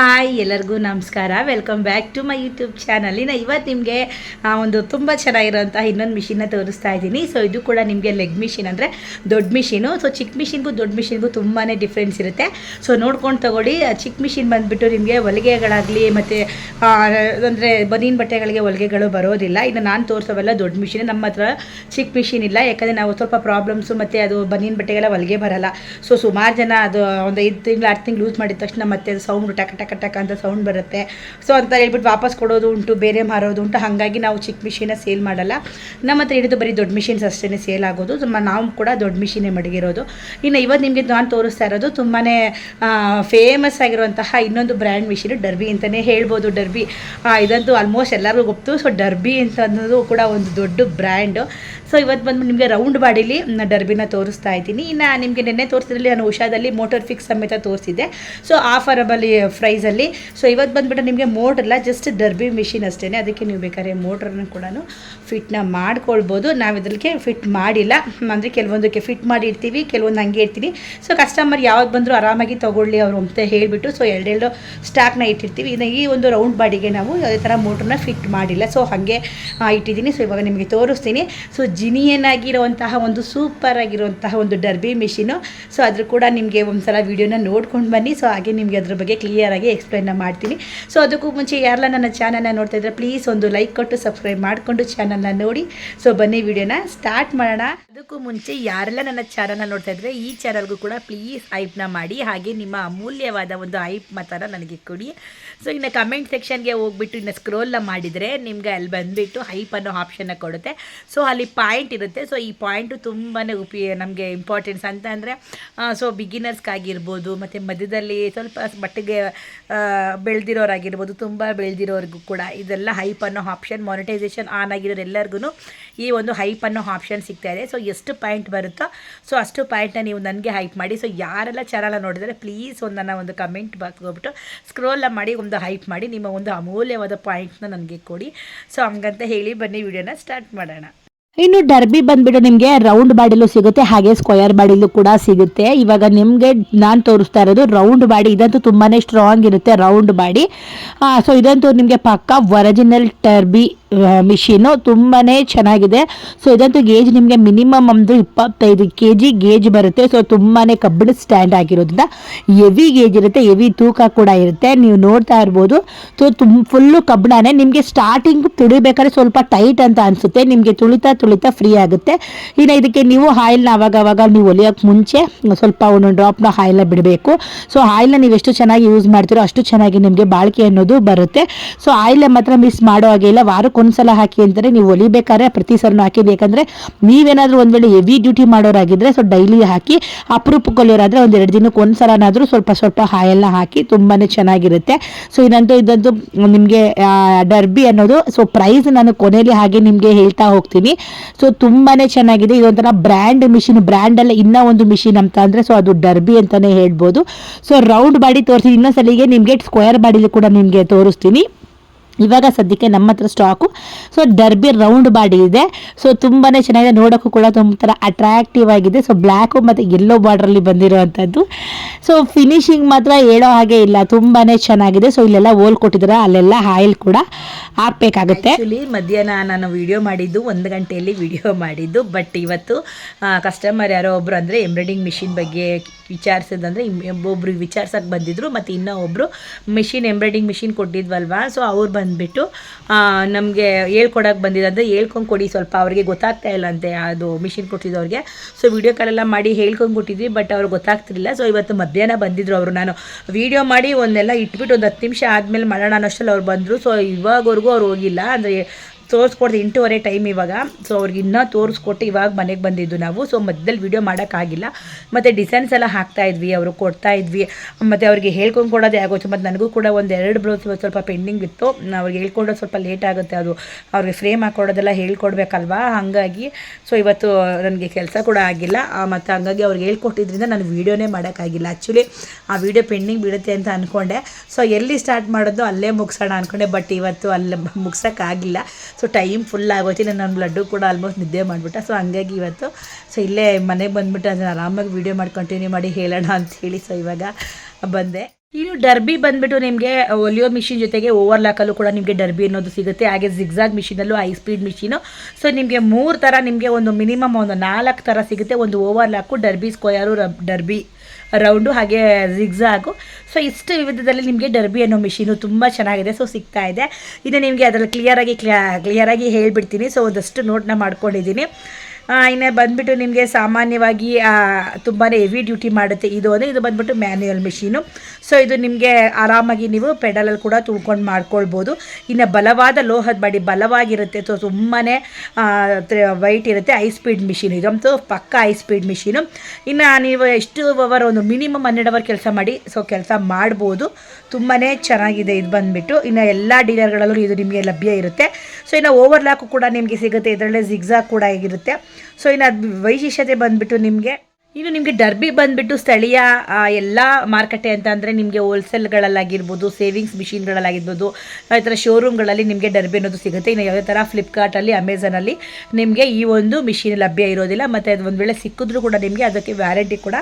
Hi ಎಲ್ಲರಿಗೂ ನಮಸ್ಕಾರ. Welcome back to my YouTube channel ಇನ್ನು ಇವತ್ತು ನಿಮಗೆ ಒಂದು ತುಂಬ ಚೆನ್ನಾಗಿರೋಂಥ ಇನ್ನೊಂದು ಮಿಷಿನ್ನ ತೋರಿಸ್ತಾ ಇದ್ದೀನಿ. ಸೊ ಇದು ಕೂಡ ನಿಮಗೆ ಲೆಗ್ ಮಿಷಿನ್ ಅಂದರೆ ದೊಡ್ಡ ಮಿಷಿನು ಸೊ ಚಿಕ್ಕ ಮಿಷಿನ್ಗೂ ದೊಡ್ಡ ಮಿಷಿನ್ಗೂ ತುಂಬಾ ಡಿಫ್ರೆನ್ಸ್ ಇರುತ್ತೆ. ಸೊ ನೋಡ್ಕೊಂಡು ತಗೊಳ್ಳಿ. ಚಿಕ್ಕ ಮಿಷಿನ್ ಬಂದುಬಿಟ್ಟು ನಿಮಗೆ ಹೊಲಿಗೆಗಳಾಗಲಿ ಮತ್ತು ಅಂದರೆ ಬನೀನ್ ಬಟ್ಟೆಗಳಿಗೆ ಹೊಲಿಗೆಗಳು ಬರೋದಿಲ್ಲ. ಇನ್ನು ನಾನು ತೋರಿಸೋವೆಲ್ಲ ದೊಡ್ಡ ಮಿಷಿನ್ ನಮ್ಮ ಹತ್ರ ಚಿಕ್ಕ ಮಿಷಿನ್ ಇಲ್ಲ. ಯಾಕಂದರೆ ನಾವು ಸ್ವಲ್ಪ ಪ್ರಾಬ್ಲಮ್ಸು ಮತ್ತು ಅದು ಬನೀನ್ ಬಟ್ಟೆಗೆಲ್ಲ ಹೊಲಿಗೆ ಬರಲ್ಲ. ಸೊ ಸುಮಾರು ಜನ ಅದು, ಒಂದು ಐದು ತಿಂಗಳು, ಆರು ತಿಂಗಳು ಯೂಸ್ ಮಾಡಿದ ತಕ್ಷಣ ಮತ್ತೆ ಅದು ಸೌಂಡ್ ಟಕ ಟಕ ಟಕ ಅಂತ ಸೌಂಡ್ ಬರುತ್ತೆ. ಸೊ ಅಂತ ಹೇಳ್ಬಿಟ್ಟು ವಾಪಸ್ ಕೊಡೋದು ಉಂಟು, ಬೇರೆ ಮಾರೋದು ಉಂಟು. ಹಾಗಾಗಿ ನಾವು ಚಿಕ್ಕ ಮಿಷಿನ ಸೇಲ್ ಮಾಡಲ್ಲ. ನಮ್ಮ ಹತ್ರ ಹಿಡಿದು ಬರೀ ದೊಡ್ಡ ಮಿಷಿನ್ಸ್ ಅಷ್ಟೇ ಸೇಲ್ ಆಗೋದು. ನಾವು ಕೂಡ ದೊಡ್ಡ ಮಿಷಿನೇ ಮಡಗಿರೋದು. ಇನ್ನು ಇವತ್ತು ನಿಮಗೆ ನಾನು ತೋರಿಸ್ತಾ ಇರೋದು ತುಂಬಾ ಫೇಮಸ್ ಆಗಿರುವಂತಹ ಇನ್ನೊಂದು ಬ್ರ್ಯಾಂಡ್ ಮಿಷಿನ್ ಡರ್ಬಿ ಅಂತಲೇ ಹೇಳ್ಬೋದು. ಡರ್ಬಿ ಇದಂತೂ ಆಲ್ಮೋಸ್ಟ್ ಎಲ್ಲರಿಗೂ ಗೊತ್ತು. ಸೊ ಡರ್ಬಿ ಅಂತ ಅನ್ನೋದು ಕೂಡ ಒಂದು ದೊಡ್ಡ ಬ್ರ್ಯಾಂಡು ಸೊ ಇವತ್ತು ಬಂದು ನಿಮಗೆ ರೌಂಡ್ ಬಾಡಿಲಿ ಡರ್ಬಿನ ತೋರಿಸ್ತಾ ಇದ್ದೀನಿ. ಇನ್ನು ನಿಮಗೆ ನಿನ್ನೆ ತೋರಿಸಿದ್ರಲ್ಲಿ ನಾನು ಉಷಾದಲ್ಲಿ ಮೋಟರ್ ಫಿಕ್ಸ್ ಸಮೇತ ತೋರಿಸಿದ್ದೆ. ಸೊ ಆಫರಬಲ್ ಪ್ರೈಸಲ್ಲಿ ಸೊ ಇವತ್ತು ಬಂದುಬಿಟ್ಟು ನಿಮಗೆ ಮೋಟ್ರಲ್ಲ ಜಸ್ಟ್ ಡರ್ಬಿ ಮಿಷಿನ್ ಅಷ್ಟೇ ಅದಕ್ಕೆ ನೀವು ಬೇಕಾದ್ರೆ ಮೋಟ್ರನ್ನು ಕೂಡ ಫಿಟ್ನ ಮಾಡ್ಕೊಳ್ಬೋದು. ನಾವು ಇದಕ್ಕೆ ಫಿಟ್ ಮಾಡಿಲ್ಲ. ಅಂದರೆ ಕೆಲವೊಂದಕ್ಕೆ ಫಿಟ್ ಮಾಡಿ ಇಡ್ತೀವಿ ಕೆಲವೊಂದು ಹಂಗೆ ಇರ್ತೀನಿ ಸೊ ಕಸ್ಟಮರ್ ಯಾವ್ದು ಬಂದರೂ ಆರಾಮಾಗಿ ತೊಗೊಳ್ಳಿ ಅವರು ಅಂತ ಹೇಳಿಬಿಟ್ಟು ಸೊ ಎರಡೆರಡು ಸ್ಟಾಕ್ನ ಇಟ್ಟಿರ್ತೀವಿ. ಇನ್ನು ಈ ಒಂದು ರೌಂಡ್ ಬಾಡಿಗೆ ನಾವು ಯಾವುದೇ ಥರ ಮೋಟ್ರನ್ನ ಫಿಟ್ ಮಾಡಿಲ್ಲ. ಸೊ ಹಾಗೆ ಇಟ್ಟಿದ್ದೀನಿ. ಸೊ ಇವಾಗ ನಿಮಗೆ ತೋರಿಸ್ತೀನಿ. ಸೊ ಜಿನಿಯನ್ ಆಗಿರುವಂತಹ ಒಂದು ಸೂಪರ್ ಆಗಿರುವಂತಹ ಒಂದು ಡರ್ಬಿ ಮಿಷಿನು. ಸೊ ಅದ್ರ ಕೂಡ ನಿಮಗೆ ಒಂದು ಸಲ ವೀಡಿಯೋನ ನೋಡ್ಕೊಂಡು ಬನ್ನಿ. ಸೊ ಹಾಗೆ ನಿಮಗೆ ಅದ್ರ ಬಗ್ಗೆ ಕ್ಲಿಯರಾಗಿ ಎಕ್ಸ್ಪ್ಲೈನ್ ಮಾಡ್ತೀನಿ. ಸೊ ಅದಕ್ಕೂ ಮುಂಚೆ ಯಾರೆಲ್ಲ ನನ್ನ ಚಾನಲ್ನ ನೋಡ್ತಾ ಇದ್ರೆ ಪ್ಲೀಸ್ ಒಂದು ಲೈಕ್ ಕೊಟ್ಟು ಸಬ್ಸ್ಕ್ರೈಬ್ ಮಾಡಿಕೊಂಡು ಚಾನಲ್ನ ನೋಡಿ. ಸೊ ಬನ್ನಿ ವಿಡಿಯೋನ ಸ್ಟಾರ್ಟ್ ಮಾಡೋಣ. ಅದಕ್ಕೂ ಮುಂಚೆ ಯಾರೆಲ್ಲ ನನ್ನ ಚಾನಲ್ನ ನೋಡ್ತಾ ಇದ್ರೆ ಈ ಚಾನಲ್ಗೂ ಕೂಡ ಪ್ಲೀಸ್ ಐಪ್ನ ಮಾಡಿ. ಹಾಗೆ ನಿಮ್ಮ ಅಮೂಲ್ಯವಾದ ಒಂದು ಐಪ್ ಮಾತ್ರ ನನಗೆ ಕೊಡಿ. ಸೊ ಇನ್ನು ಕಮೆಂಟ್ ಸೆಕ್ಷನ್ಗೆ ಹೋಗ್ಬಿಟ್ಟು ಇನ್ನು ಸ್ಕ್ರೋಲ್ನ ಮಾಡಿದರೆ ನಿಮ್ಗೆ ಅಲ್ಲಿ ಬಂದುಬಿಟ್ಟು ಹೈಪ್ ಅನ್ನೋ ಆಪ್ಷನ್ನ ಕೊಡುತ್ತೆ. ಸೊ ಅಲ್ಲಿ ಪಾಯಿಂಟ್ ಇರುತ್ತೆ. ಸೊ ಈ ಪಾಯಿಂಟು ತುಂಬಾ ಉಪಿ, ನಮಗೆ ಇಂಪಾರ್ಟೆನ್ಸ್ ಅಂತ ಅಂದರೆ ಸೊ ಬಿಗಿನರ್ಸ್ಗಾಗಿರ್ಬೋದು ಮತ್ತು ಮಧ್ಯದಲ್ಲಿ ಸ್ವಲ್ಪ ಮಟ್ಟಿಗೆ ಬೆಳೆದಿರೋರಾಗಿರ್ಬೋದು, ತುಂಬ ಬೆಳೆದಿರೋರಿಗೂ ಕೂಡ ಇದೆಲ್ಲ ಹೈಪ್ ಅನ್ನೋ ಆಪ್ಷನ್ ಮಾನಿಟೈಸೇಷನ್ ಆನ್ ಆಗಿರೋರು ಎಲ್ಲರಿಗೂ ಈ ಒಂದು ಹೈಪ್ ಅನ್ನೋ ಆಪ್ಷನ್ ಸಿಗ್ತಾ ಇದೆ. ಸೊ ಎಷ್ಟು ಪಾಯಿಂಟ್ ಬರುತ್ತೋ ಸೊ ಅಷ್ಟು ಪಾಯಿಂಟ್ನ ನೀವು ನನಗೆ ಹೈಪ್ ಮಾಡಿ. ಸೊ ಯಾರೆಲ್ಲ ಚಾನಲ್ ನೋಡಿದರೆ ಪ್ಲೀಸ್ ಒಂದು ಒಂದು ಕಮೆಂಟ್ ಬಾಕ್ಸ್ ಹೋಗ್ಬಿಟ್ಟು ಸ್ಕ್ರೋಲ್ನ ಮಾಡಿ, ಒಂದು ಹೈಪ್ ಮಾಡಿ ನಿಮ್ಮ ಒಂದು ಅಮೂಲ್ಯವಾದ ಪಾಯಿಂಟ್ನ ನನಗೆ ಕೊಡಿ. ಸೊ ಹಂಗಂತ ಹೇಳಿ ಬನ್ನಿ, ವಿಡಿಯೋನ ಸ್ಟಾರ್ಟ್ ಮಾಡೋಣ. ಇನ್ನು ಡರ್ಬಿ ಬಂದ್ಬಿಟ್ಟು ನಿಮಗೆ ರೌಂಡ್ ಬಾಡಿಲು ಸಿಗುತ್ತೆ, ಹಾಗೆ ಸ್ಕ್ವಯರ್ ಬಾಡಿಲು ಕೂಡ ಸಿಗುತ್ತೆ. ಇವಾಗ ನಿಮಗೆ ನಾನು ತೋರಿಸ್ತಾ ಇರೋದು ರೌಂಡ್ ಬಾಡಿ, ಇದಂತೂ ತುಂಬಾನೇ ಸ್ಟ್ರಾಂಗ್ ಇರುತ್ತೆ ರೌಂಡ್ ಬಾಡಿ. ಸೊ ಇದಂತೂ ನಿಮಗೆ ಪಕ್ಕ ಒರಿಜಿನಲ್ ಟರ್ಬಿ ಮಿಷಿನು ತುಂಬಾನೇ ಚೆನ್ನಾಗಿದೆ. ಸೊ ಇದಂತೂ ಗೇಜ್ ನಿಮಗೆ ಮಿನಿಮಮ್ ಒಂದು ಇಪ್ಪತ್ತೈದು ಕೆ ಜಿ ಗೇಜ್ ಬರುತ್ತೆ. ಸೊ ತುಂಬಾನೇ ಕಬ್ಬಿಣ ಸ್ಟ್ಯಾಂಡ್ ಆಗಿರೋದ್ರಿಂದ ಹೆವಿ ಗೇಜ್ ಇರುತ್ತೆ ಹೆವಿ ತೂಕ ಕೂಡ ಇರುತ್ತೆ. ನೀವು ನೋಡ್ತಾ ಇರ್ಬೋದು. ಸೊ ತುಂಬ ಫುಲ್ಲು ಕಬ್ಬಿಣನೇ ನಿಮಗೆ ಸ್ಟಾರ್ಟಿಂಗ್ ತುಳಿಬೇಕಾದ್ರೆ ಸ್ವಲ್ಪ ಟೈಟ್ ಅಂತ ಅನಿಸುತ್ತೆ. ನಿಮಗೆ ತುಳಿತಾ ತುಳಿತಾ ಫ್ರೀ ಆಗುತ್ತೆ. ಇನ್ನು ಇದಕ್ಕೆ ನೀವು ಆಯಿಲ್ನ ಅವಾಗ ಅವಾಗ ನೀವು ಒಲಿಯೋಕ್ಕೆ ಮುಂಚೆ ಸ್ವಲ್ಪ ಒಂದು ಡ್ರಾಪ್ನ ಆಯಿಲ್ನ ಬಿಡಬೇಕು. ಸೊ ಆಯಿಲ್ನ ನೀವು ಎಷ್ಟು ಚೆನ್ನಾಗಿ ಯೂಸ್ ಮಾಡ್ತೀರೋ ಅಷ್ಟು ಚೆನ್ನಾಗಿ ನಿಮಗೆ ಬಾಳಿಕೆ ಅನ್ನೋದು ಬರುತ್ತೆ. ಸೊ ಆಯಿಲ್ ಮಾತ್ರ ಮಿಸ್ ಮಾಡೋ ಹಾಗೆ ಇಲ್ಲ. ವಾರಕ್ಕೆ ಒಂದ್ಸಲ ಹಾಕಿ ಅಂದರೆ ನೀವು ಒಲಿಬೇಕಾದ್ರೆ ಪ್ರತಿ ಸಲನೂ ಹಾಕಿ, ಬೇಕಂದ್ರೆ ನೀವೇನಾದರೂ ಒಂದು ವೇಳೆ ಹೆವಿ ಡ್ಯೂಟಿ ಮಾಡೋರಾಗಿದ್ರೆ ಸೊ ಡೈಲಿ ಹಾಕಿ ಅಪರೂಪಕ್ಕೆ ಹೊಲಿಯೋರಾದ್ರೆ ಒಂದು ಎರಡು ದಿನಕ್ಕೆ ಒಂದು ಸಲನಾದರೂ ಸ್ವಲ್ಪ ಸ್ವಲ್ಪ ಹಾಯೆಲ್ಲ ಹಾಕಿ ತುಂಬಾ ಚೆನ್ನಾಗಿರುತ್ತೆ. ಸೊ ಇನ್ನಂತೂ ಇದಂತೂ ನಿಮಗೆ ಡರ್ಬಿ ಅನ್ನೋದು ಸೊ ಪ್ರೈಸ್ ನಾನು ಕೊನೆಯಲ್ಲಿ ಹಾಗೆ ನಿಮಗೆ ಹೇಳ್ತಾ ಹೋಗ್ತೀನಿ. ಸೊ ತುಂಬಾ ಚೆನ್ನಾಗಿದೆ. ಇದೊಂಥರ ಬ್ರ್ಯಾಂಡ್ ಮಿಷಿನ್ ಬ್ರ್ಯಾಂಡಲ್ಲೇ ಇನ್ನೂ ಒಂದು ಮಿಷಿನ್ ಅಂತ ಅಂದರೆ ಸೊ ಅದು ಡರ್ಬಿ ಅಂತಲೇ ಹೇಳ್ಬೋದು. ಸೊ ರೌಂಡ್ ಬಾಡಿ ತೋರಿಸಿ ಇನ್ನೊಂದ್ಸಲಿಗೆ ನಿಮಗೆ ಸ್ಕ್ವೇರ್ ಬಾಡಿಲಿ ಕೂಡ ನಿಮಗೆ ತೋರಿಸ್ತೀನಿ. ಇವಾಗ ಸದ್ಯಕ್ಕೆ ನಮ್ಮ ಹತ್ರ stock so derby round body ಇದೆ. ಸೊ ತುಂಬಾ ಚೆನ್ನಾಗಿದೆ. ನೋಡೋಕ್ಕೂ ಕೂಡ ತುಂಬ ಥರ ಅಟ್ರಾಕ್ಟಿವ್ ಆಗಿದೆ. ಸೊ ಬ್ಲ್ಯಾಕು ಮತ್ತು ಎಲ್ಲೋ ಬಾರ್ಡ್ರಲ್ಲಿ ಬಂದಿರುವಂಥದ್ದು. ಸೊ ಫಿನಿಶಿಂಗ್ ಮಾತ್ರ ಹೇಳೋ ಹಾಗೆ ಇಲ್ಲ. ತುಂಬಾ ಚೆನ್ನಾಗಿದೆ. ಸೊ ಇಲ್ಲೆಲ್ಲ ಹೋಲ್ ಕೊಟ್ಟಿದ್ದಾರೆ. ಅಲ್ಲೆಲ್ಲ ಆಯಿಲ್ ಕೂಡ ಹಾಕಬೇಕಾಗುತ್ತೆ. ಆ್ಯಕ್ಚುಲಿ ಮಧ್ಯಾಹ್ನ ನಾನು ವಿಡಿಯೋ ಮಾಡಿದ್ದು, ಒಂದು ಗಂಟೆಯಲ್ಲಿ ವಿಡಿಯೋ ಮಾಡಿದ್ದು. ಬಟ್ ಇವತ್ತು ಕಸ್ಟಮರ್ ಯಾರೋ ಒಬ್ಬರು ಅಂದರೆ ಎಂಬ್ರಾಯ್ಡಿಂಗ್ ಮಿಷಿನ್ ಬಗ್ಗೆ ವಿಚಾರಿಸಿದಂದರೆ ಒಬ್ಬರು ವಿಚಾರ್ಸಕ್ಕೆ ಬಂದಿದ್ರು. ಮತ್ತು ಇನ್ನೂ ಒಬ್ಬರು ಮಿಷಿನ್ ಎಂಬ್ರಾಯ್ಡಿಂಗ್ ಮಿಷಿನ್ ಕೊಟ್ಟಿದ್ವಲ್ವಾ? ಸೊ ಅವ್ರು ಬಂದುಬಿಟ್ಟು ನಮಗೆ ಹೇಳ್ಕೊಡಕ್ಕೆ ಅಂದರೆ ಹೇಳ್ಕೊಂಡು ಕೊಡಿ ಸ್ವಲ್ಪ, ಅವ್ರಿಗೆ ಗೊತ್ತಾಗ್ತಾ ಇಲ್ಲ ಅಂತೆ ಅದು ಮಿಷಿನ್ ಕೊಟ್ಟಿದ್ದವ್ರಿಗೆ. ಸೊ ವಿಡಿಯೋ ಕಾಲೆಲ್ಲ ಮಾಡಿ ಹೇಳ್ಕೊಂಡು ಕೊಟ್ಟಿದ್ವಿ ಬಟ್ ಅವ್ರಿಗೆ ಗೊತ್ತಾಗ್ತಿರಲಿಲ್ಲ. ಸೊ ಇವತ್ತು ಮಧ್ಯಾಹ್ನ ಬಂದಿದ್ರು ಅವರು, ನಾನು ವಿಡಿಯೋ ಮಾಡಿ ಒಂದೆಲ್ಲ ಇಟ್ಬಿಟ್ಟು ಒಂದು ಹತ್ತು ನಿಮಿಷ ಆದಮೇಲೆ ಮಾಡೋಣ ಅನ್ನೋಷ್ಟರಲ್ಲಿ ಅವ್ರು ಬಂದರು. ಸೊ ಇವಾಗವರೆಗೂ ಅವ್ರು ಹೋಗಿಲ್ಲ. ಅಂದರೆ ತೋರಿಸ್ಕೊಡ್ದು ಎಂಟೂವರೆ ಟೈಮ್ ಇವಾಗ. ಸೊ ಅವ್ರಿಗೆ ಇನ್ನೂ ತೋರಿಸ್ಕೊಟ್ಟು ಇವಾಗ ಮನೆಗೆ ಬಂದಿದ್ದು ನಾವು. ಸೊ ಮಧ್ಯದಲ್ಲಿ ವಿಡಿಯೋ ಮಾಡೋಕ್ಕಾಗಿಲ್ಲ. ಮತ್ತು ಡಿಸೈನ್ಸ್ ಎಲ್ಲ ಹಾಕ್ತಾ ಇದ್ವಿ, ಅವರು ಕೊಡ್ತಾ ಇದ್ವಿ. ಮತ್ತು ಅವ್ರಿಗೆ ಹೇಳ್ಕೊಂಡು ಕೊಡೋದೇ ಆಗೋಯ್ತು. ಮತ್ತು ನನಗೂ ಕೂಡ ಒಂದು ಎರಡು ಬ್ಲೌಸ್ ಸ್ವಲ್ಪ ಪೆಂಡಿಂಗ್ ಇತ್ತು. ಅವ್ರಿಗೆ ಹೇಳ್ಕೊಂಡ್ರೆ ಸ್ವಲ್ಪ ಲೇಟ್ ಆಗುತ್ತೆ ಅದು. ಅವ್ರಿಗೆ ಫ್ರೇಮ್ ಹಾಕೊಡೋದೆಲ್ಲ ಹೇಳ್ಕೊಡ್ಬೇಕಲ್ವಾ? ಹಾಗಾಗಿ ಸೊ ಇವತ್ತು ನನಗೆ ಕೆಲಸ ಕೂಡ ಆಗಿಲ್ಲ. ಮತ್ತು ಹಂಗಾಗಿ ಅವ್ರಿಗೆ ಹೇಳ್ಕೊಟ್ಟಿದ್ರಿಂದ ನಾನು ವೀಡಿಯೋನೇ ಮಾಡೋಕ್ಕಾಗಿಲ್ಲ. ಆ್ಯಕ್ಚುಲಿ ಆ ವೀಡಿಯೋ ಪೆಂಡಿಂಗ್ ಬಿಡುತ್ತೆ ಅಂತ ಅಂದ್ಕೊಂಡೆ ಸೊ ಎಲ್ಲಿ ಸ್ಟಾರ್ಟ್ ಮಾಡೋದು ಅಲ್ಲೇ ಮುಗಿಸೋಣ ಅಂದ್ಕೊಂಡೆ ಬಟ್ ಇವತ್ತು ಅಲ್ಲಿ ಮುಗ್ಸೋಕ್ಕಾಗಿಲ್ಲ. ಸೊ ಟೈಮ್ ಫುಲ್ ಆಗೋಯ್ತು. ನನ್ನ ಬ್ಲಡ್ಡು ಕೂಡ ಆಲ್ಮೋಸ್ಟ್ ನಿದ್ದೆ ಮಾಡಿಬಿಟ್ಟೆ. ಸೊ ಹಂಗಾಗಿ ಇವತ್ತು ಸೊ ಇಲ್ಲೇ ಮನೆಗೆ ಬಂದುಬಿಟ್ಟು, ಅದನ್ನು ಆರಾಮಾಗಿ ವೀಡಿಯೋ ಮಾಡಿ ಕಂಟಿನ್ಯೂ ಮಾಡಿ ಹೇಳೋಣ ಅಂತ ಹೇಳಿ. ಸೊ ಇವಾಗ ಬಂದೆ. ಇನ್ನು ಡರ್ಬಿ ಬಂದ್ಬಿಟ್ಟು ನಿಮಗೆ ಒಲಿಯೋ ಮಿಷಿನ್ ಜೊತೆಗೆ ಓವರ್ ಲಾಕಲ್ಲೂ ಕೂಡ ನಿಮಗೆ ಡರ್ಬಿ ಅನ್ನೋದು ಸಿಗುತ್ತೆ. ಹಾಗೆ ಜಿಗ್ಜಾಗ್ ಮಿಷಿನಲ್ಲೂ ಹೈ ಸ್ಪೀಡ್ ಮಿಷಿನು. ಸೊ ನಿಮಗೆ ಮೂರು ಥರ ನಿಮಗೆ ಒಂದು ಮಿನಿಮಮ್ ಒಂದು ನಾಲ್ಕು ಥರ ಸಿಗುತ್ತೆ. ಒಂದು overlock, derby, square derby round ಹಾಗೆ ಜಿಗ್ಸಾಗು ಸೊ ಇಷ್ಟು ವಿಧದಲ್ಲಿ ನಿಮಗೆ ಡರ್ಬಿ ಅನ್ನೋ ಮಿಷಿನು ತುಂಬ ಚೆನ್ನಾಗಿದೆ. ಸೊ ಸಿಗ್ತಾ ಇದೆ. ಇದು ನಿಮಗೆ ಅದರಲ್ಲಿ ಕ್ಲಿಯರಾಗಿ ಕ್ಲಿಯಾ ಕ್ಲಿಯರಾಗಿ ಹೇಳಿಬಿಡ್ತೀನಿ. ಸೊ ಒಂದಷ್ಟು ನೋಟ್ನ ಮಾಡ್ಕೊಂಡಿದ್ದೀನಿ. ಇನ್ನು ಬಂದುಬಿಟ್ಟು ನಿಮಗೆ ಸಾಮಾನ್ಯವಾಗಿ ತುಂಬಾ ಹೆವಿ ಡ್ಯೂಟಿ ಮಾಡುತ್ತೆ. ಇದು ಅಂದರೆ ಇದು ಬಂದುಬಿಟ್ಟು ಮ್ಯಾನ್ಯುಯಲ್ ಮಿಷಿನು ಸೊ ಇದು ನಿಮಗೆ ಆರಾಮಾಗಿ ನೀವು ಪೆಡಲಲ್ಲಿ ಕೂಡ ತುಳ್ಕೊಂಡು ಮಾಡ್ಕೊಳ್ಬೋದು. ಇನ್ನು ಬಲವಾದ ಲೋಹದ ಬಾಡಿ ಬಲವಾಗಿರುತ್ತೆ. ಸೊ ತುಂಬಾ ವೈಟ್ ಇರುತ್ತೆ. ಐ ಸ್ಪೀಡ್ ಮಿಷಿನ್ ಇದಂತೂ ಪಕ್ಕ ಐ ಸ್ಪೀಡ್ ಮಿಷಿನು ಇನ್ನು ನೀವು ಎಷ್ಟು ಅವರ್ ಒಂದು ಮಿನಿಮಮ್ ಹನ್ನೆರಡು ಅವರ್ ಕೆಲಸ ಮಾಡಿ ಸೊ ಕೆಲಸ ಮಾಡ್ಬೋದು. ತುಂಬಾ ಚೆನ್ನಾಗಿದೆ ಇದು ಬಂದುಬಿಟ್ಟು. ಇನ್ನು ಎಲ್ಲ ಡೀಲರ್ಗಳಲ್ಲೂ ಇದು ನಿಮಗೆ ಲಭ್ಯ ಇರುತ್ತೆ. ಸೊ ಇನ್ನು ಓವರ್ಲಾಕು ಕೂಡ ನಿಮಗೆ ಸಿಗುತ್ತೆ. ಇದರಲ್ಲೇ ಜಿಗ್ಜಾಗ್ ಕೂಡ ಆಗಿರುತ್ತೆ. ಸೊ ಇನ್ನು ಅದು ವೈಶಿಷ್ಟ್ಯತೆ ಬಂದುಬಿಟ್ಟು ನಿಮಗೆ, ಇನ್ನು ನಿಮಗೆ ಡರ್ಬಿ ಬಂದುಬಿಟ್ಟು ಸ್ಥಳೀಯ ಎಲ್ಲ ಮಾರುಕಟ್ಟೆ ಅಂತ ಅಂದರೆ ನಿಮಗೆ ಹೋಲ್ಸೇಲ್ಗಳಲ್ಲಾಗಿರ್ಬೋದು ಸೇವಿಂಗ್ಸ್ ಮಿಷಿನ್ಗಳಲ್ಲಾಗಿರ್ಬೋದು ಆ ಥರ ಶೋರೂಮ್ಗಳಲ್ಲಿ ನಿಮಗೆ ಡರ್ಬಿ ಅನ್ನೋದು ಸಿಗುತ್ತೆ. ಇನ್ನು ಯಾವುದೇ ಥರ ಫ್ಲಿಪ್ಕಾರ್ಟಲ್ಲಿ ಅಮೆಝಾನಲ್ಲಿ ನಿಮಗೆ ಈ ಒಂದು ಮಿಷಿನ್ ಲಭ್ಯ ಇರೋದಿಲ್ಲ. ಮತ್ತು ಅದು ಒಂದು ವೇಳೆ ಸಿಕ್ಕಿದ್ರೂ ಕೂಡ ನಿಮಗೆ ಅದಕ್ಕೆ ವ್ಯಾರಂಟಿ ಕೂಡ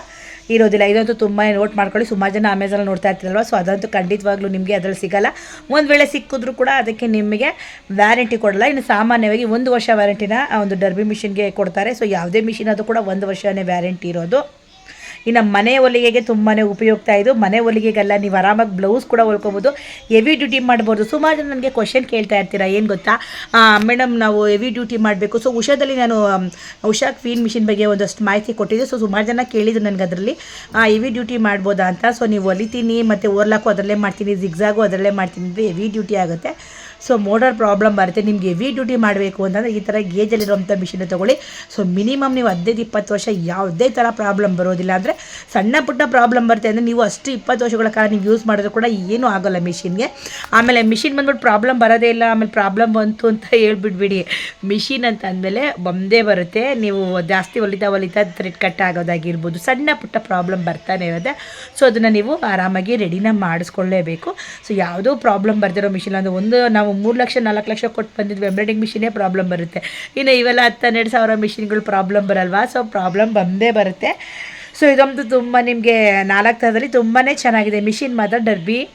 ಇರೋದಿಲ್ಲ. ಇದಂತೂ ತುಂಬ ನೋಟ್ ಮಾಡ್ಕೊಳ್ಳಿ. ಸುಮಾರು ಜನ ಅಮೆಝಾನಲ್ಲಿ ನೋಡ್ತಾ ಇರ್ತೀರಲ್ವ? ಸೊ ಅದಂತೂ ಖಂಡಿತವಾಗ್ಲೂ ನಿಮಗೆ ಅದರಲ್ಲಿ ಸಿಗಲ್ಲ. ಒಂದು ವೇಳೆ ಸಿಕ್ಕಿದ್ರು ಕೂಡ ಅದಕ್ಕೆ ನಿಮಗೆ ವ್ಯಾರಂಟಿ ಕೊಡಲ್ಲ. ಇನ್ನು ಸಾಮಾನ್ಯವಾಗಿ ಒಂದು ವರ್ಷ ವ್ಯಾರಂಟಿನ ಒಂದು ಡರ್ಬಿ ಮಿಷಿನ್ಗೆ ಕೊಡ್ತಾರೆ. ಸೊ ಯಾವುದೇ ಮಿಷಿನ್ ಅದು ಕೂಡ ಒಂದು ವರ್ಷನೇ ವ್ಯಾರಂಟಿ ಇರೋದು. ಇನ್ನು ಮನೆ ಹೊಲಿಗೆಗೆ ತುಂಬಾ ಉಪಯುಕ್ತ ಇದು. ಮನೆ ಹೊಲಿಗೆಗೆಲ್ಲ ನೀವು ಆರಾಮಾಗಿ ಬ್ಲೌಸ್ ಕೂಡ ಹೊಲ್ಕೊಬೋದು. ಹೆವಿ ಡ್ಯೂಟಿ ಮಾಡ್ಬೋದು. ಸುಮಾರು ಜನ ನನಗೆ ಕ್ವಶನ್ ಕೇಳ್ತಾ ಇರ್ತೀರಾ? ಏನು ಗೊತ್ತಾ? ಮೇಡಮ್ ನಾವು ಹೆವಿ ಡ್ಯೂಟಿ ಮಾಡಬೇಕು. ಸೊ ಉಷಾದಲ್ಲಿ ನಾನು ಉಷಾ ಕ್ವೀನ್ ಮಿಷಿನ್ ಬಗ್ಗೆ ಒಂದಷ್ಟು ಮಾಹಿತಿ ಕೊಟ್ಟಿದ್ದೆ. ಸೊ ಸುಮಾರು ಜನ ಕೇಳಿದ್ರು ನನಗೆ ಅದರಲ್ಲಿ. ಹೆವಿ ಡ್ಯೂಟಿ ಮಾಡ್ಬೋದಾ ಅಂತ. ಸೊ ನೀವು ಹೊಲಿತೀನಿ ಮತ್ತು ಓರ್ಲಾಕು ಅದರಲ್ಲೇ ಮಾಡ್ತೀನಿ ಜಿಗ್ಸಾಗು ಅದರಲ್ಲೇ ಮಾಡ್ತೀನಿ. ಹೆವಿ ಡ್ಯೂಟಿ ಆಗುತ್ತೆ. ಸೊ ಮೋಟರ್ ಪ್ರಾಬ್ಲಮ್ ಬರುತ್ತೆ. ನಿಮಗೆ ಹೆವಿ ಡ್ಯೂಟಿ ಮಾಡಬೇಕು ಅಂತಂದರೆ ಈ ಥರ ಗೇಜಲ್ಲಿರುವಂಥ ಮಿಷಿನ್ ತೊಗೊಳ್ಳಿ. ಸೊ ಮಿನಿಮಮ್ ನೀವು ಹದಿನೈದು, ಇಪ್ಪತ್ತು ವರ್ಷ ಯಾವುದೇ ಥರ ಪ್ರಾಬ್ಲಮ್ ಬರೋದಿಲ್ಲ ಅಂದರೆ ಸಣ್ಣ ಪುಟ್ಟ ಪ್ರಾಬ್ಲಮ್ ಬರುತ್ತೆ ಅಂದರೆ ನೀವು ಅಷ್ಟು ಇಪ್ಪತ್ತು ವರ್ಷಗಳ ಕಾಲ ನೀವು ಯೂಸ್ ಮಾಡಿದ್ರು ಕೂಡ ಏನೂ ಆಗೋಲ್ಲ ಮಿಷಿನ್ಗೆ ಆಮೇಲೆ ಮಿಷಿನ್ ಬಂದ್ಬಿಟ್ಟು ಪ್ರಾಬ್ಲಮ್ ಬರೋದೇ ಇಲ್ಲ. ಆಮೇಲೆ ಪ್ರಾಬ್ಲಮ್ ಬಂತು ಅಂತ ಹೇಳ್ಬಿಟ್ಬಿಡಿ ಮಿಷಿನ್ ಅಂತ ಅಂದಮೇಲೆ ಬಂದೇ ಬರುತ್ತೆ. ನೀವು ಜಾಸ್ತಿ ಹೊಲಿತಾ ಹೊಲಿತಾ ಥ್ರೆಡ್ ಕಟ್ ಆಗೋದಾಗಿರ್ಬೋದು. ಸಣ್ಣ ಪುಟ್ಟ ಪ್ರಾಬ್ಲಮ್ ಬರ್ತಾನೆ ಇರುತ್ತೆ. ಸೊ ಅದನ್ನು ನೀವು ಆರಾಮಾಗಿ ರೆಡಿನ ಮಾಡಿಸ್ಕೊಳ್ಳೇಬೇಕು. ಸೊ ಯಾವುದೋ ಪ್ರಾಬ್ಲಮ್ ಬರ್ತಿರೋ ಮಿಷಿನ್ ಅಂದರೆ ಒಂದು ನಾವು ಮೂರು ಲಕ್ಷ, ನಾಲ್ಕು ಲಕ್ಷ ಕೊಟ್ಟು ಬಂದಿದ್ವಿ. ಎಂಬ್ರಾಯ್ಡಿಂಗ್ ಮಿಷಿನೇ ಪ್ರಾಬ್ಲಮ್ ಬರುತ್ತೆ. ಇನ್ನು ಇವೆಲ್ಲ ಹತ್ತು ಹನ್ನೆರಡು ಸಾವಿರ ಮಿಷಿನ್ಗಳು ಪ್ರಾಬ್ಲಮ್ ಬರಲ್ವಾ? ಸೊ ಪ್ರಾಬ್ಲಮ್ ಬಂದೇ ಬರುತ್ತೆ. ಸೊ ಇದೊಂದು ತುಂಬ ನಿಮಗೆ ನಾಲ್ಕು ಥರದಲ್ಲಿ ತುಂಬಾ ಚೆನ್ನಾಗಿದೆ. ಮಿಷಿನ್ ಮಾತ್ರ ಡರ್ಬಿ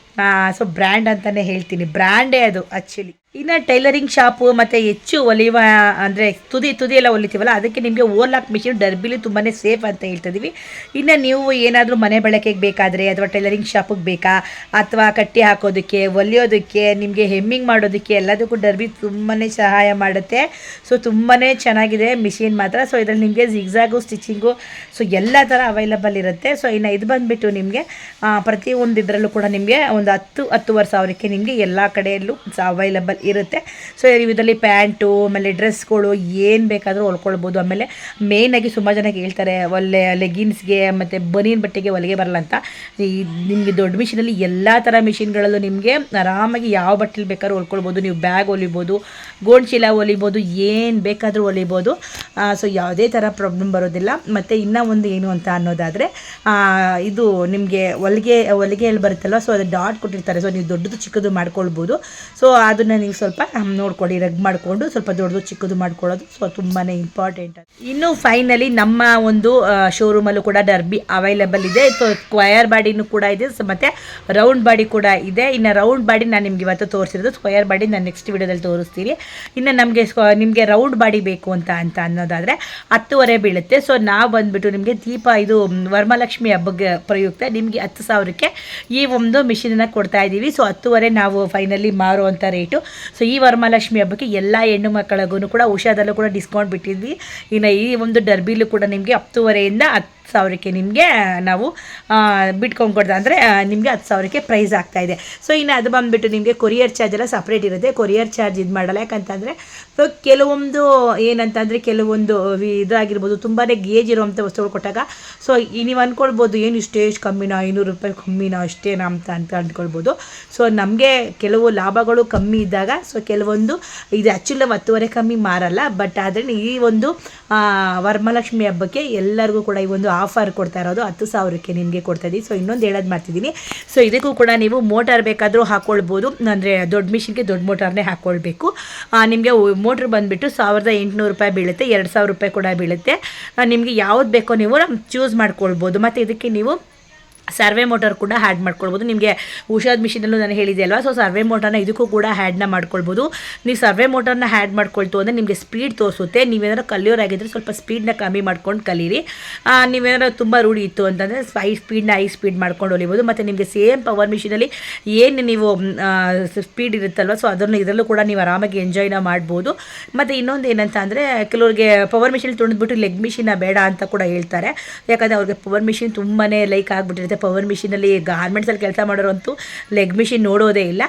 ಸೊ ಬ್ರ್ಯಾಂಡ್ ಅಂತಲೇ ಹೇಳ್ತೀನಿ. ಬ್ರ್ಯಾಂಡೇ ಅದು ಆ್ಯಕ್ಚುಲಿ ಇನ್ನು ಟೈಲರಿಂಗ್ ಶಾಪು ಮತ್ತು ಹೆಚ್ಚು ಹೊಲಿಯುವ ಅಂದರೆ ತುದಿ ತುದಿ ಎಲ್ಲ ಹೊಲಿತೀವಲ್ಲ ಅದಕ್ಕೆ ನಿಮಗೆ ಓರ್ಲಾಕ್ ಮಿಷಿನ್ ಡರ್ಬಿಲಿ ತುಂಬಾ ಸೇಫ್ ಅಂತ ಹೇಳ್ತಿದ್ದೀವಿ ಇನ್ನು ನೀವು ಏನಾದರೂ ಮನೆ ಬಳಕೆಗೆ ಬೇಕಾದರೆ, ಅಥವಾ ಟೈಲರಿಂಗ್ ಶಾಪಿಗೆ ಬೇಕಾ, ಅಥವಾ ಕಟ್ಟಿ ಹಾಕೋದಕ್ಕೆ, ಒಲಿಯೋದಕ್ಕೆ, ನಿಮಗೆ ಹೆಮ್ಮಿಂಗ್ ಮಾಡೋದಕ್ಕೆ, ಎಲ್ಲದಕ್ಕೂ ಡರ್ಬಿ ತುಂಬಾ ಸಹಾಯ ಮಾಡುತ್ತೆ. ಸೊ ತುಂಬಾ ಚೆನ್ನಾಗಿದೆ ಮಿಷಿನ್ ಮಾತ್ರ. ಸೊ ಇದರಲ್ಲಿ ನಿಮಗೆ ಜಿಗ್ಜಾಗು ಸ್ಟಿಚಿಂಗು ಸೊ ಎಲ್ಲ ಥರ ಅವೈಲಬಲ್ ಇರುತ್ತೆ. ಸೊ ಇನ್ನು ಇದು ಬಂದುಬಿಟ್ಟು ನಿಮಗೆ ಪ್ರತಿಯೊಂದು ಇದರಲ್ಲೂ ಕೂಡ ನಿಮಗೆ ಹತ್ತು, ಹತ್ತುವರೆ ಸಾವಿರಕ್ಕೆ ನಿಮಗೆ ಎಲ್ಲ ಕಡೆಯಲ್ಲೂ ಅವೈಲಬಲ್ ಇರುತ್ತೆ. ಸೊ ಇದರಲ್ಲಿ ಪ್ಯಾಂಟು, ಆಮೇಲೆ ಡ್ರೆಸ್ಗಳು ಏನು ಬೇಕಾದರೂ ಹೊಲ್ಕೊಳ್ಬೋದು. ಆಮೇಲೆ ಮೇಯ್ನಾಗಿ ಸುಮಾರು ಜನ ಹೇಳ್ತಾರೆ ಒಳ್ಳೆ ಲೆಗಿನ್ಸ್ಗೆ ಮತ್ತು ಬನೀನ್ ಬಟ್ಟೆಗೆ ಹೊಲಿಗೆ ಬರಲ್ಲ ಅಂತ. ಈ ನಿಮಗೆ ದೊಡ್ಡ ಮಿಷಿನಲ್ಲಿ ಎಲ್ಲ ಥರ ಮಿಷಿನ್ಗಳಲ್ಲೂ ನಿಮಗೆ ಆರಾಮಾಗಿ ಯಾವ ಬಟ್ಟೆಲಿ ಬೇಕಾದ್ರೂ ಹೊಲ್ಕೊಳ್ಬೋದು. ನೀವು ಬ್ಯಾಗ್ ಹೊಲಿಬೋದು ಗೋಣ್ ಚೀಲ ಹೊಲಿಬೋದು, ಏನು ಬೇಕಾದರೂ ಹೊಲಿಬೋದು. ಸೊ ಯಾವುದೇ ಥರ ಪ್ರಾಬ್ಲಮ್ ಬರೋದಿಲ್ಲ. ಮತ್ತು ಇನ್ನೂ ಒಂದು ಏನು ಅಂತ ಅನ್ನೋದಾದರೆ ಇದು ನಿಮಗೆ ಹೊಲಿಗೆ, ಹೊಲಿಗೆಯಲ್ಲಿ ಬರುತ್ತಲ್ವ? ಸೊ ಅದು ಡಾಟ್ ಕೊಟ್ಟಿರ್ತಾರೆ ಸೊ ನೀವು ದೊಡ್ಡದು ಚಿಕ್ಕದು ಮಾಡ್ಕೊಳ್ಬೋದು. ಸೊ ಅದನ್ನು ನೀವು ಸ್ವಲ್ಪ ನೋಡ್ಕೊಳ್ಳಿ ರಗ್ ಮಾಡಿಕೊಂಡು ಸ್ವಲ್ಪ ದೊಡ್ಡದು ಚಿಕ್ಕದು ಮಾಡ್ಕೊಳ್ಳೋದು. ಸೊ ತುಂಬಾ ಇಂಪಾರ್ಟೆಂಟ್ ಇನ್ನು ಫೈನಲಿ ನಮ್ಮ ಒಂದು ಶೋರೂಮಲ್ಲೂ ಕೂಡ ಡರ್ಬಿ ಅವೈಲೇಬಲ್ ಇದೆ. ಸೊ ಸ್ಕ್ವಯರ್ ಬಾಡಿನೂ ಕೂಡ ಇದೆ. ಮತ್ತು ರೌಂಡ್ ಬಾಡಿ ಕೂಡ ಇದೆ. ಇನ್ನು ರೌಂಡ್ ಬಾಡಿ ನಾನು ನಿಮ್ಗೆ ಇವತ್ತು ತೋರಿಸಿರೋದು. ಸ್ಕ್ವಯರ್ ಬಾಡಿ ನಾನು ನೆಕ್ಸ್ಟ್ ವಿಡಿಯೋದಲ್ಲಿ ತೋರಿಸ್ತೀನಿ. ಇನ್ನು ನಮಗೆ ನಿಮಗೆ ರೌಂಡ್ ಬಾಡಿ ಬೇಕು ಅಂತ ಅಂತ ಅನ್ನೋದಾದರೆ ಹತ್ತುವರೆ ಬೀಳುತ್ತೆ. ಸೊ ನಾವು ಬಂದುಬಿಟ್ಟು ನಿಮಗೆ ದೀಪ, ಇದು ವರ್ಮಲಕ್ಷ್ಮಿ ಹಬ್ಬಕ್ಕೆ ಪ್ರಯುಕ್ತ. ನಿಮಗೆ ಹತ್ತು ಸಾವಿರಕ್ಕೆ ಈ ಒಂದು ಮಿಷಿನನ್ನು ಕೊಡ್ತಾ ಇದ್ದೀವಿ ಸೊ ಹತ್ತುವರೆ ನಾವು ಫೈನಲಿ ಮಾರುವಂಥ ರೇಟು ಸೊ ಈ ವರಮಹಾಲಕ್ಷ್ಮಿ ಹಬ್ಬಕ್ಕೆ ಎಲ್ಲ ಹೆಣ್ಣು ಮಕ್ಕಳಿಗೂ ಕೂಡ ಉಷಾದಲ್ಲೂ ಕೂಡ ಡಿಸ್ಕೌಂಟ್ ಬಿಟ್ಟಿದ್ವಿ. ಇನ್ನು ಈ ಒಂದು ಡರ್ಬಿಲು ಕೂಡ ನಿಮಗೆ ಹತ್ತುವರೆಯಿಂದ ಹತ್ತು ಸಾವಿರಕ್ಕೆ ನಿಮಗೆ ನಾವು ಬಿಟ್ಕೊಂಡು ಕೊಡ್ದ ಅಂದರೆ ನಿಮಗೆ ಹತ್ತು ಸಾವಿರಕ್ಕೆ ಪ್ರೈಸ್ ಇದೆ. ಸೊ ಇನ್ನು ಅದು ಬಂದುಬಿಟ್ಟು ನಿಮಗೆ ಕೊರಿಯರ್ ಚಾರ್ಜ್ ಎಲ್ಲ ಸಪ್ರೇಟ್ ಇರುತ್ತೆ. ಕೊರಿಯರ್ ಚಾರ್ಜ್ ಇದು ಮಾಡಲ್ಲ. ಯಾಕಂತಂದರೆ ಸೊ ಕೆಲವೊಂದು ಏನಂತಂದರೆ, ಕೆಲವೊಂದು ಇದಾಗಿರ್ಬೋದು ತುಂಬಾ ಗೇಜ್ ಇರುವಂಥ ವಸ್ತುಗಳು ಕೊಟ್ಟಾಗ ಸೊ ನೀವು ಅಂದ್ಕೊಳ್ಬೋದು ಏನು ಇಷ್ಟೇ ಇಷ್ಟು ಕಮ್ಮಿನಾ, ಐನೂರು ರೂಪಾಯಿ ಕಮ್ಮಿನ ಅಷ್ಟೇನಾ ಅಂತ ಅಂತ ಅಂದ್ಕೊಳ್ಬೋದು ಸೊ ನಮಗೆ ಕೆಲವು ಲಾಭಗಳು ಕಮ್ಮಿ ಇದ್ದಾಗ ಸೊ ಕೆಲವೊಂದು ಇದು ಆ್ಯಕ್ಚುಲಿ ಹತ್ತುವರೆ ಕಮ್ಮಿ ಮಾರಲ್ಲ. ಬಟ್ ಆದರೆ ಈ ಒಂದು ವರಮಹಾಲಕ್ಷ್ಮಿ ಹಬ್ಬಕ್ಕೆ ಎಲ್ಲರಿಗೂ ಕೂಡ ಈ ಒಂದು ಆಫರ್ ಕೊಡ್ತಾ ಇರೋದು ಹತ್ತು ಸಾವಿರಕ್ಕೆ ನಿಮಗೆ ಕೊಡ್ತಾ ಇದ್ದೀವಿ ಸೊ ಇನ್ನೊಂದು ಹೇಳೋದು ಮಾಡ್ತಿದ್ದೀನಿ. ಸೊ ಇದಕ್ಕೂ ಕೂಡ ನೀವು ಮೋಟಾರ್ ಬೇಕಾದರೂ ಹಾಕ್ಕೊಳ್ಬೋದು ಅಂದರೆ ದೊಡ್ಡ ಮಿಷಿನ್ಗೆ ದೊಡ್ಡ ಮೋಟಾರ್ನೇ ಹಾಕ್ಕೊಳ್ಬೇಕು ನಿಮಗೆ ಮೋಟ್ರ್ ಬಂದುಬಿಟ್ಟು ಸಾವಿರದ ಎಂಟುನೂರು ರೂಪಾಯಿ ಬೀಳುತ್ತೆ. ಎರಡು ಸಾವಿರ ರೂಪಾಯಿ ಕೂಡ ಬೀಳುತ್ತೆ. ನಿಮಗೆ ಯಾವ್ದು ಬೇಕೋ ನೀವು ಚೂಸ್ ಮಾಡ್ಕೊಳ್ಬೋದು. ಮತ್ತು ಇದಕ್ಕೆ ನೀವು ಸರ್ವೆ ಮೋಟರ್ ಕೂಡ ಹ್ಯಾಡ್ ಮಾಡ್ಕೊಳ್ಬೋದು. ನಿಮಗೆ ಉಷಾದ್ ಮಿಷಿನಲ್ಲೂ ನಾನು ಹೇಳಿದೆ ಅಲ್ವಾ ಸೊ ಸರ್ವೆ ಮೋಟರ್ನ ಇದಕ್ಕೂ ಕೂಡ ಹ್ಯಾಡ್ನ ಮಾಡ್ಕೊಳ್ಬೋದು. ನೀವು ಸರ್ವೆ ಮೋಟರ್ನ ಹ್ಯಾಡ್ ಮಾಡ್ಕೊಳ್ತು ಅಂದರೆ ನಿಮಗೆ ಸ್ಪೀಡ್ ತೋರಿಸುತ್ತೆ. ನೀವೇನಾದ್ರು ಕಲಿಯೋರಾಗಿದ್ದರೆ ಸ್ವಲ್ಪ ಸ್ಪೀಡ್ನ ಕಮ್ಮಿ ಮಾಡ್ಕೊಂಡು ಕಲೀರಿ. ನೀವೇನಾದ್ರೂ ತುಂಬ ರೂಢಿ ಇತ್ತು ಅಂತಂದರೆ ಐ ಸ್ಪೀಡ್ನ ಐ ಸ್ಪೀಡ್ ಮಾಡ್ಕೊಂಡು ಹೊಲಿಬೋದು. ಮತ್ತು ನಿಮಗೆ ಸೇಮ್ ಪವರ್ ಮಿಷಿನಲ್ಲಿ ಏನು ನೀವು ಸ್ಪೀಡ್ ಇರುತ್ತಲ್ವ? ಸೊ ಅದನ್ನು ಇದರಲ್ಲೂ ಕೂಡ ನೀವು ಆರಾಮಾಗಿ ಎಂಜಾಯ್ನ ಮಾಡ್ಬೋದು. ಮತ್ತು ಇನ್ನೊಂದು ಏನಂತ ಅಂದರೆ ಕೆಲವ್ರಿಗೆ ಪವರ್ ಮಿಷಿನ್ ತುಳಿದ್ಬಿಟ್ಟು ಲೆಗ್ ಮಿಷಿನ ಬೇಡ ಅಂತ ಕೂಡ ಹೇಳ್ತಾರೆ. ಯಾಕಂದರೆ ಅವ್ರಿಗೆ ಪವರ್ ಮಿಷಿನ್ ತುಂಬಾ ಲೈಕ್ ಆಗಿಬಿಟ್ಟಿರುತ್ತೆ. ಪವರ್ ಮಿಷಿನಲ್ಲಿ ಗಾರ್ಮೆಂಟ್ಸಲ್ಲಿ ಕೆಲಸ ಮಾಡೋರಂತೂ ಲೆಗ್ ಮಿಷಿನ್ ನೋಡೋದೇ ಇಲ್ಲ.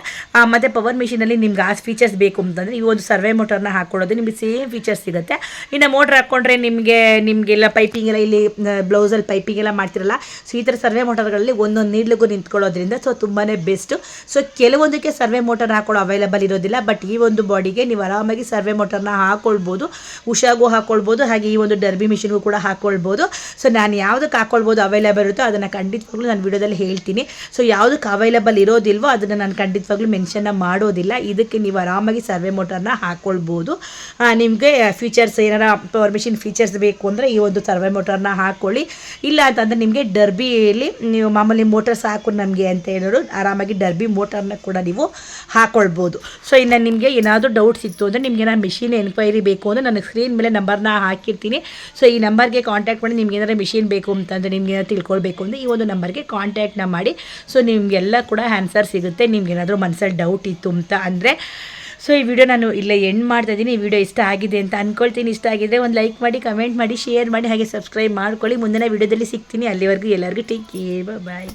ಮತ್ತು ಪವರ್ ಮಿಷಿನಲ್ಲಿ ನಿಮ್ಗೆ ಆ ಫೀಚರ್ಸ್ ಬೇಕು ಅಂತಂದರೆ ಈ ಒಂದು ಸರ್ವೆ ಮೋಟರ್ನ ಹಾಕ್ಕೊಳ್ಳೋದು ನಿಮಗೆ ಸೇಮ್ ಫೀಚರ್ಸ್ ಸಿಗುತ್ತೆ. ಇನ್ನು ಮೋಟ್ರ್ ಹಾಕ್ಕೊಂಡ್ರೆ ನಿಮಗೆ, ನಿಮಗೆಲ್ಲ ಪೈಪಿಂಗ್ ಎಲ್ಲ ಇಲ್ಲಿ ಬ್ಲೌಸಲ್ಲಿ ಪೈಪಿಂಗ್ ಎಲ್ಲ ಮಾಡ್ತಿರಲ್ಲ ಸೊ ಈ ಥರ ಸರ್ವೆ ಮೋಟರ್ಗಳಲ್ಲಿ ಒಂದೊಂದು ನೀಡ್ಲಿಗೂ ನಿಂತ್ಕೊಳ್ಳೋದ್ರಿಂದ ಸೊ ತುಂಬಾ ಬೆಸ್ಟು ಸೊ ಕೆಲವೊಂದಕ್ಕೆ ಸರ್ವೆ ಮೋಟರ್ ಹಾಕೊಳ್ಳೋ ಅವೈಲಬಲ್ ಇರೋದಿಲ್ಲ ಬಟ್ ಈ ಒಂದು ಬಾಡಿಗೆ ನೀವು ಆರಾಮಾಗಿ ಸರ್ವೆ ಮೋಟರ್ನ ಹಾಕ್ಕೊಳ್ಬೋದು ಉಷಾಗೂ ಹಾಕ್ಕೊಳ್ಬೋದು ಹಾಗೆ ಈ ಒಂದು ಡರ್ಬಿ ಮಿಷಿನ್ಗೂ ಕೂಡ ಹಾಕ್ಕೊಳ್ಬೋದು ಸೊ ನಾನು ಯಾವುದಕ್ಕೆ ಹಾಕ್ಕೊಳ್ಬೋದು ಅವೈಲೇಬಲ್ ಇರುತ್ತೋ ಅದನ್ನು ಖಂಡಿತವಾಗ್ಲೂ ನಾನು ವಿಡಿಯೋದಲ್ಲಿ ಹೇಳ್ತೀನಿ. ಸೊ ಯಾವುದಕ್ಕೆ ಅವೈಲೇಬಲ್ ಇರೋದಿಲ್ವೋ ಅದನ್ನು ನಾನು ಖಂಡಿತವಾಗ್ಲೂ ಮೆನ್ಷನ್ನ ಮಾಡೋದಿಲ್ಲ. ಇದಕ್ಕೆ ನೀವು ಆರಾಮಾಗಿ ಸರ್ವೆ ಮೋಟರ್ನ ಹಾಕ್ಕೊಳ್ಬೋದು ನಿಮಗೆ ಫೀಚರ್ಸ್ ಏನಾರ ಪವರ್ ಮಿಷಿನ್ ಫೀಚರ್ಸ್ ಬೇಕು ಅಂದರೆ ಈ ಒಂದು ಸರ್ವೆ ಮೋಟರ್ನ ಹಾಕ್ಕೊಳ್ಳಿ ಇಲ್ಲ ಅಂತಂದರೆ ನಿಮಗೆ ಡರ್ಬಿಯಲ್ಲಿ ನೀವು ಮಾಮೂಲಿ ಮೋಟರ್ ಸಾಕು ನಮಗೆ ಅಂತ ಹೇಳೋರು ಆರಾಮಾಗಿ ಡರ್ಬಿ ಮೋಟರ್ನ ಕೂಡ ನೀವು ಹಾಕ್ಕೊಳ್ಬೋದು ಸೊ ಇನ್ನು ನಿಮಗೆ ಏನಾದರೂ ಡೌಟ್ಸ್ ಇತ್ತು ಅಂದರೆ ನಿಮಗೆ ನಾನು ಮಿಷಿನ್ ಎನ್ಕ್ವೈರಿ ಬೇಕು ಅಂದರೆ ನನಗೆ ಸ್ಕ್ರೀನ್ ಮೇಲೆ ನಂಬರ್ನ ಹಾಕಿರ್ತೀನಿ. ಸೊ ಈ ನಂಬರ್ಗೆ ಕಾಂಟ್ಯಾಕ್ಟ್ ಮಾಡಿ ನಿಮ್ಗೆ ಏನಾದ್ರು ಮಿಷಿನ್ ಬೇಕು ಅಂತಂದರೆ ನಿಮ್ಗೆ ಏನಾದ್ರು ತಿಳ್ಕೊಳ್ಬೇಕು ಅಂದರೆ ಈ ಒಂದು ನಂಬರ್ಗೆ ಕಾಂಟ್ಯಾಕ್ಟ್ನ ಮಾಡಿ. ಸೊ ನಿಮಗೆಲ್ಲ ಕೂಡ ಆನ್ಸರ್ ಸಿಗುತ್ತೆ. ನಿಮ್ಗೆ ಏನಾದರೂ ಮನಸ್ಸಲ್ಲಿ ಡೌಟ್ ಇತ್ತು ಅಂತ ಅಂದರೆ. ಸೊ ಈ ವಿಡಿಯೋ ನಾನು ಇಲ್ಲೇ ಎಂಡ್ ಮಾಡ್ತಾ ಇದ್ದೀನಿ. ಈ ವಿಡಿಯೋ ಇಷ್ಟ ಆಗಿದೆ ಅಂತ ಅಂದ್ಕೊಳ್ತೀನಿ ಇಷ್ಟ ಆಗಿದೆ ಒಂದು ಲೈಕ್ ಮಾಡಿ ಕಮೆಂಟ್ ಮಾಡಿ ಶೇರ್ ಮಾಡಿ, ಹಾಗೆ ಸಬ್ಸ್ಕ್ರೈಬ್ ಮಾಡ್ಕೊಳ್ಳಿ. ಮುಂದಿನ ವಿಡಿಯೋದಲ್ಲಿ ಸಿಗ್ತೀನಿ. ಅಲ್ಲಿವರೆಗೂ ಎಲ್ಲರಿಗೂ ಟೇಕ್ ಕೇರ್ ಬಾಯ್